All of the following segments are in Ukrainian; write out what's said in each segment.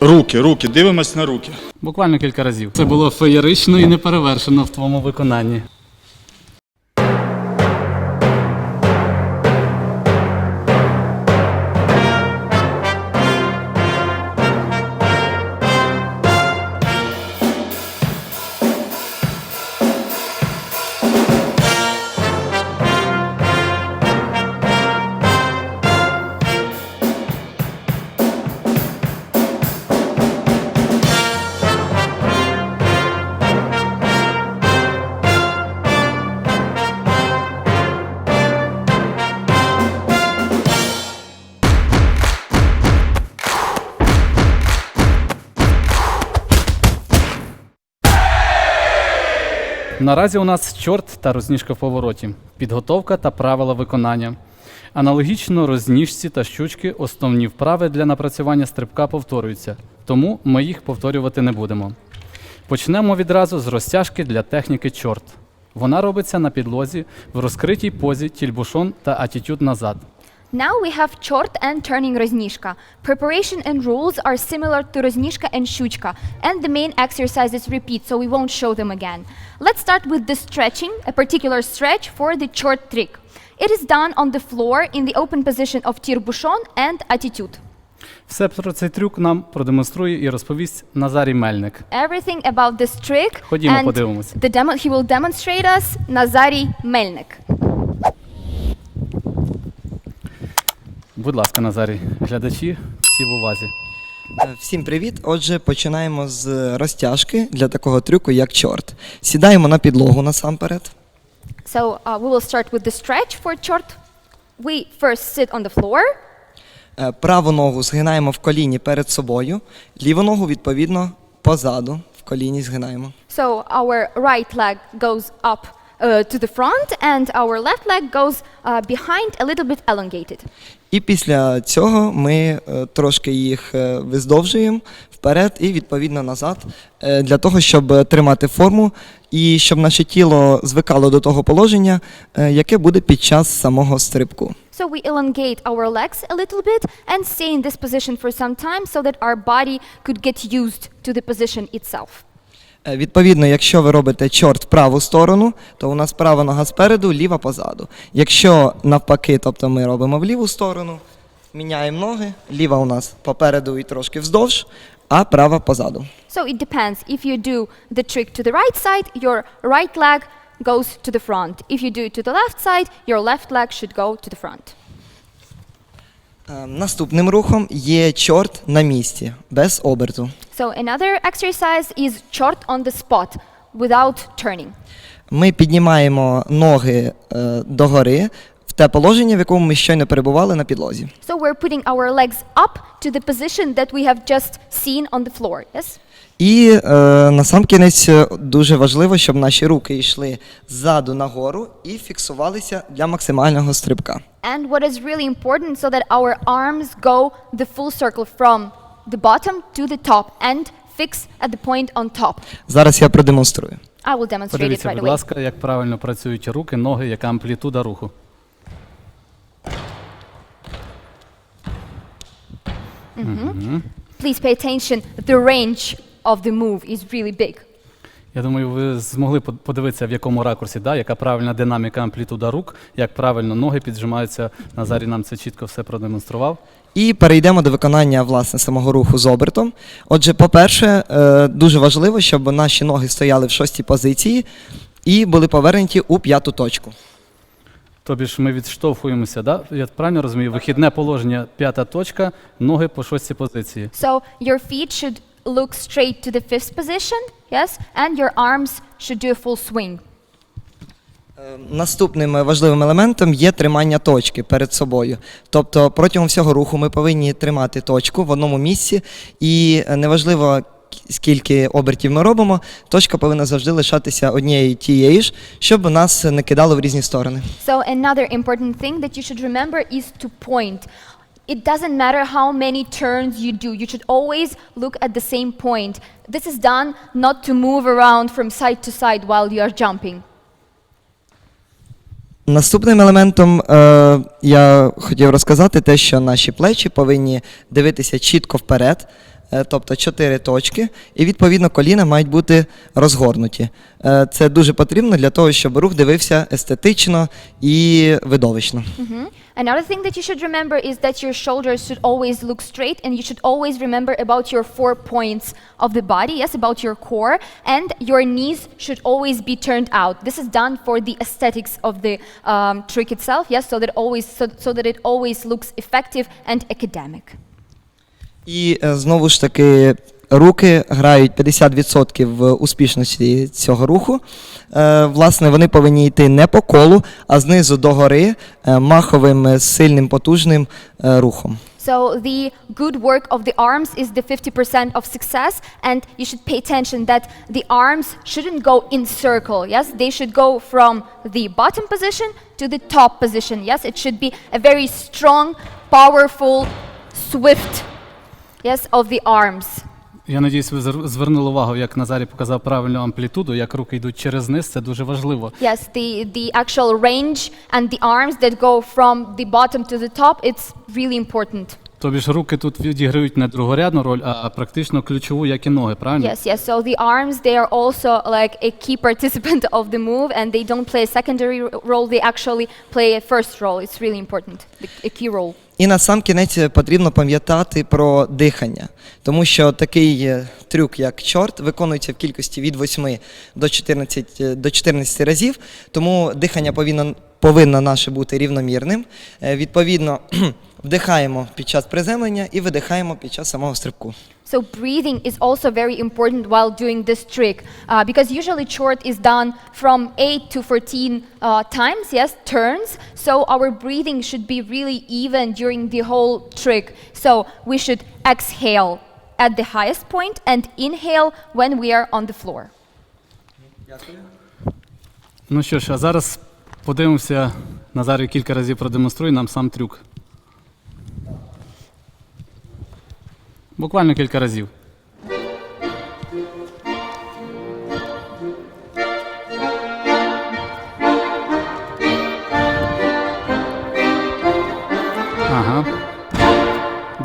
Руки, руки, дивимось на руки. Буквально кілька разів. Це було феєрично і неперевершено в твоєму виконанні. Наразі у нас чорт та розніжка в повороті, підготовка та правила виконання. Аналогічно розніжці та щучки основні вправи для напрацювання стрибка повторюються, тому ми їх повторювати не будемо. Почнемо відразу з розтяжки для техніки чорт. Вона робиться на підлозі в розкритій позі тільбушон та атітюд назад. Now we have chort and turning roznishka. Preparation and rules are similar to roznishka and shuchka, and the main exercises repeat, so we won't show them again. Let's start with the stretching, a particular stretch for the chort trick. It is done on the floor in the open position of tirbushon and attitude. Все про цей трюк нам продемонструє і розповість Назарій Мельник. Everything about this trick Ходімо, and подивимось. the demo he will demonstrate us Nazari Melnik. Будь ласка, Назарій, глядачі, всі в увазі. Е, Всім привіт! Отже, починаємо з розтяжки для такого трюку, як чорт. Сідаємо на підлогу насамперед. So uh, we will start with the stretch for chort. We first sit on the floor. Е, Праву ногу згинаємо в коліні перед собою, ліву ногу, відповідно, позаду в коліні згинаємо. So our right leg goes up uh, to the front, and our left leg goes uh, behind, a little bit elongated. І після цього ми е, трошки їх е, виздовжуємо вперед і відповідно назад, е, для того, щоб е, тримати форму і щоб наше тіло звикало до того положення, е, яке буде під час самого стрибку. So we elongate our legs a little bit and stay in this position for some time so that our body could get used to the position itself. Е, Відповідно, якщо ви робите чорт в праву сторону, то у нас права нога спереду, ліва позаду. Якщо навпаки, тобто ми робимо в ліву сторону, міняємо ноги, ліва у нас попереду і трошки вздовж, а права позаду. So it depends. If you do the trick to the right side, your right leg goes to the front. If you do it to the left side, your left leg should go to the front. Е, Наступним рухом є чорт на місці, без оберту. So another exercise is chort on the spot without turning. Ми піднімаємо ноги е, догори в те положення, в якому ми щойно перебували на підлозі. So we're putting our legs up to the position that we have just seen on the floor. Yes? І е, насамкінець е, дуже важливо, щоб наші руки йшли ззаду нагору і фіксувалися для максимального стрибка. And what is really important so that our arms go the full circle from the bottom to the top and fix at the point on top. Зараз я продемонструю. I will demonstrate it Подивіться, right будь away. ласка, як правильно працюють руки, ноги, яка амплітуда руху. Please pay attention. The range of the move is really big. Я думаю, ви змогли под- подивитися, в якому ракурсі, да, яка правильна динаміка амплітуда рук, як правильно ноги піджимаються. Назарій нам це чітко все продемонстрував. І перейдемо до виконання власне самого руху з обертом. Отже, по-перше, е, дуже важливо, щоб наші ноги стояли в шостій позиції і були повернуті у п'яту точку. Тобі ж ми відштовхуємося, да? я правильно розумію, вихідне положення, п'ята точка, ноги по шостій позиції. So your feet should look straight to the fifth position, yes, and your arms should do a full swing. Е, Наступним важливим елементом є тримання точки перед собою. Тобто протягом всього руху ми повинні тримати точку в одному місці, і е, неважливо, скільки обертів ми робимо, точка повинна завжди лишатися однією і тією ж, щоб нас не кидало в різні сторони. So another important thing that you should remember is to point. It doesn't matter how many turns you do. You should always look at the same point. This is done not to move around from side to side while you are jumping. Наступним елементом е, я хотів розказати те, що наші плечі повинні дивитися чітко вперед. Е, тобто 4 точки, і відповідно коліна мають бути розгорнуті. Е, Це дуже потрібно для того, щоб рух дивився естетично і видовищно. Mhm. Another thing that you should remember is that your shoulders should always look straight, and you should always remember about your four points of the body, yes, about your core, and your knees should always be turned out. This is done for the aesthetics of the um, trick itself, yes, so that always so, so that it always looks effective and academic. І е, знову ж таки. Руки грають 50% в успішності цього руху. Е, власне, вони повинні йти не по колу, а знизу до гори е, маховим, е, сильним, потужним е, рухом. So the good work of the arms is the 50% of success, and you should pay attention that the arms shouldn't go in circle. Yes, they should go from the bottom position to the top position. Yes, it should be a very strong, powerful, swift. Yes, of the arms. Я надіюсь, ви звернули увагу, як Назарій показав правильну амплітуду, як руки йдуть через низ, це дуже важливо. Yes, the, the actual range and the arms that go from the bottom to the top, it's really important. Тобі ж руки тут відіграють не другорядну роль, а практично ключову, як і ноги, правильно? Yes, yes. So the arms, they are also like a key participant of the move, and they don't play a secondary role. They actually play a first role. It's really important, a key role. І на сам кінець потрібно пам'ятати про дихання, тому що такий е, трюк, як чорт, виконується в кількості від 8 до 14, е, до 14 разів, тому дихання повинно, повинно наше бути рівномірним. Е, Відповідно, вдихаємо під час приземлення і видихаємо під час самого стрибку. So breathing is also very important while doing this trick, uh, because usually short is done from 8 to 14 uh, times, yes, turns. So our breathing should be really even during the whole trick. So we should exhale at the highest point and inhale when we are on the floor. Ну що ж, а зараз подивимося, Назарій кілька разів продемонструє нам сам трюк. Буквально кілька разів. Ага.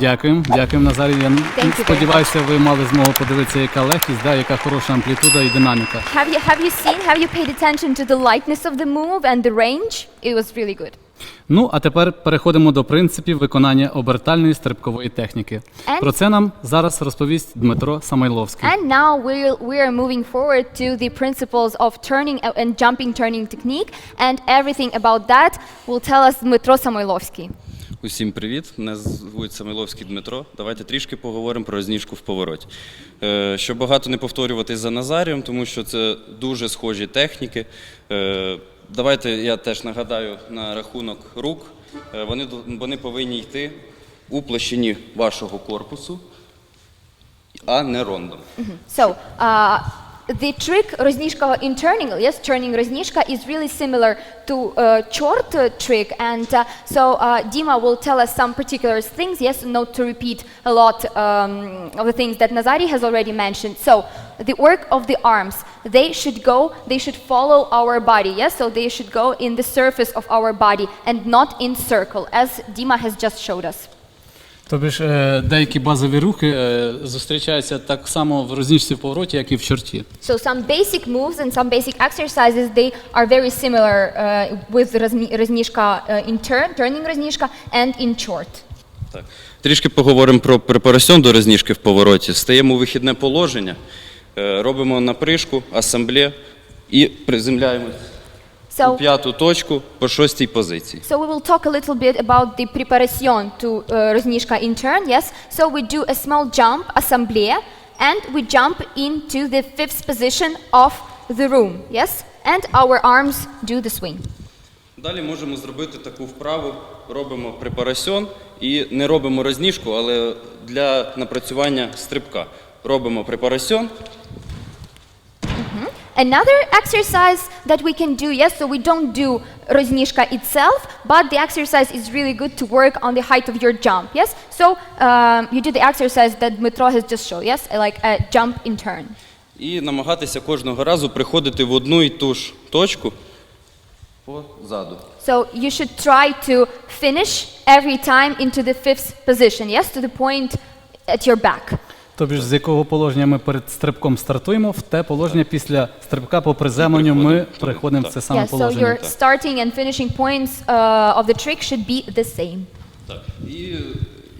Дякуємо, дякуємо, Назарій. Я сподіваюся, ви мали змогу подивитися, яка легкість, да, яка хороша амплітуда і динаміка. Have you have you seen? Have you paid attention to the lightness of the move and the range? It was really good. Ну, а тепер переходимо до принципів виконання обертальної стрибкової техніки. And- Про це нам зараз розповість Дмитро Самойловський. And now we're we're moving forward to the principles of turning and jumping turning technique, and everything about that will tell us Dmitro Samoilovsky. Усім привіт! Мене звуть Самиловський Дмитро. Давайте трішки поговоримо про розніжку в повороті. Е, Щоб багато не повторюватись за Назарієм, тому що це дуже схожі техніки. Е, Давайте я теж нагадаю на рахунок рук. Е, Вони, вони повинні йти у площині вашого корпусу, а не рондом. So uh, the trick Roznishka in turning, yes, turning Roznishka is really similar to uh, short uh, trick, and uh, so uh, Dima will tell us some particular things. Yes, not to repeat a lot um, of the things that Nazari has already mentioned. So the work of the arms, they should go, they should follow our body. Yes, so they should go in the surface of our body and not in circle, as Dima has just showed us. Тобі ж е, деякі базові рухи е, зустрічаються так само в розніжці в повороті, як і в чорті. So some basic moves and some basic exercises they are very similar uh, with uh, in turn, turning Raznishka and in short. Так. Трішки поговоримо про препарасьон до розніжки в повороті. Стаємо у вихідне положення, е, робимо напришку, асамбле і приземляємось So, п'яту точку по шостій позиції. so we will talk a little bit about the preparation to uh, Raznishka in turn. Yes. So we do a small jump, assemblée, and we jump into the fifth position of the room. Yes. And our arms do the swing. Далі можемо зробити таку вправу, робимо препарасьон і не робимо розніжку, але для напрацювання стрибка. Робимо препарасьон, Another exercise that we can do, yes, so we don't do Roznishka itself, but the exercise is really good to work on the height of your jump, yes? So um, you do the exercise that Dmitro has just shown, yes, like a jump in turn. і намагатися кожного разу приходити в одну і ту ж точку позаду. So you should try to finish every time into the fifth position, yes, to the point at your back. Тобі ж з якого положення ми перед стрибком стартуємо, в те положення після стрибка по приземленню ми приходимо. в це саме Yeah, so положення. your starting and finishing points uh, of the trick should be the same. Так. І е,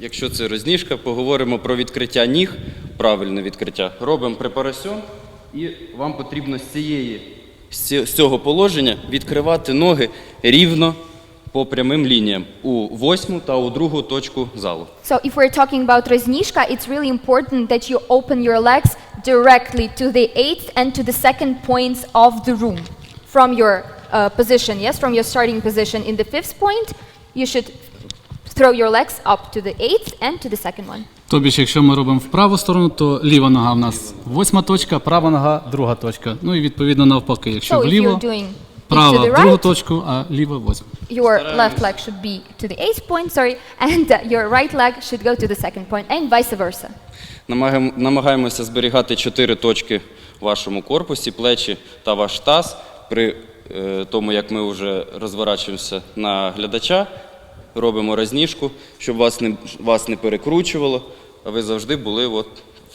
якщо це розніжка, поговоримо про відкриття ніг, правильне відкриття. Робимо препарасьон, і вам потрібно з цієї з ці- з цього положення відкривати ноги рівно по прямим лініям у восьму та у другу точку залу. So if we're talking about Roznishka, it's really important that you open your legs directly to the eighth and to the second points of the room from your uh, position. Yes, from your starting position in the fifth point, you should throw your legs up to the eighth and to the second one. Тобі ж, якщо ми робимо в праву сторону, то ліва нога в нас восьма точка, права нога друга точка. Ну і відповідно навпаки. Якщо So if вліво, you're doing права в другу точку, а ліва восьма. your left leg should be to the eighth point, sorry, and uh, your right leg should go to the second point, and vice versa. Намагаємося зберігати чотири точки в вашому корпусі, плечі та ваш таз. При е, тому, як ми вже розворачуємося на глядача, робимо розніжку, щоб вас не, вас не перекручувало, а ви завжди були от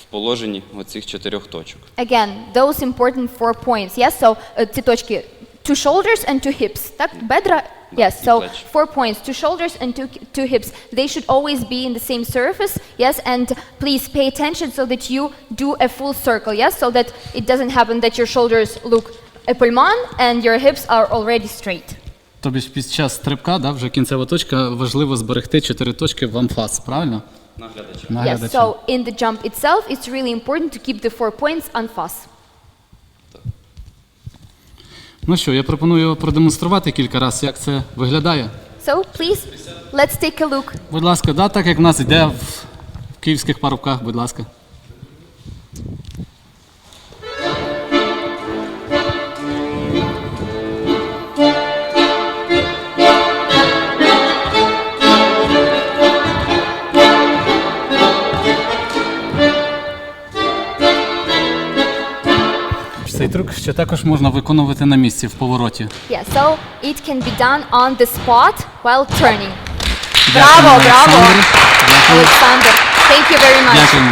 в положенні оцих чотирьох точок. Again, those important four points. Yes, so uh, ці точки two shoulders and two hips. Так, бедра. Yes, і so плечі. four points, two shoulders and two, two hips. They should always be in the same surface. Yes, and please pay attention so that you do a full circle. Yes, so that it doesn't happen that your shoulders look épaulement and your hips are already straight. Тобі ж під час стрибка, да, вже кінцева точка, важливо зберегти чотири точки в амфас, правильно? На глядача. На Yes, глядача. so in the jump itself, it's really important to keep the four points on fast. Ну що, я пропоную продемонструвати кілька разів, як це виглядає. So please, let's take a look. Будь ласка, да, так як в нас йде в київських парубках, будь ласка. Трюк ще також можна виконувати на місці в повороті. Yeah, so it can be done on the spot while turning. Bravo, bravo, Олександр. Thank you very much. Дякуємо.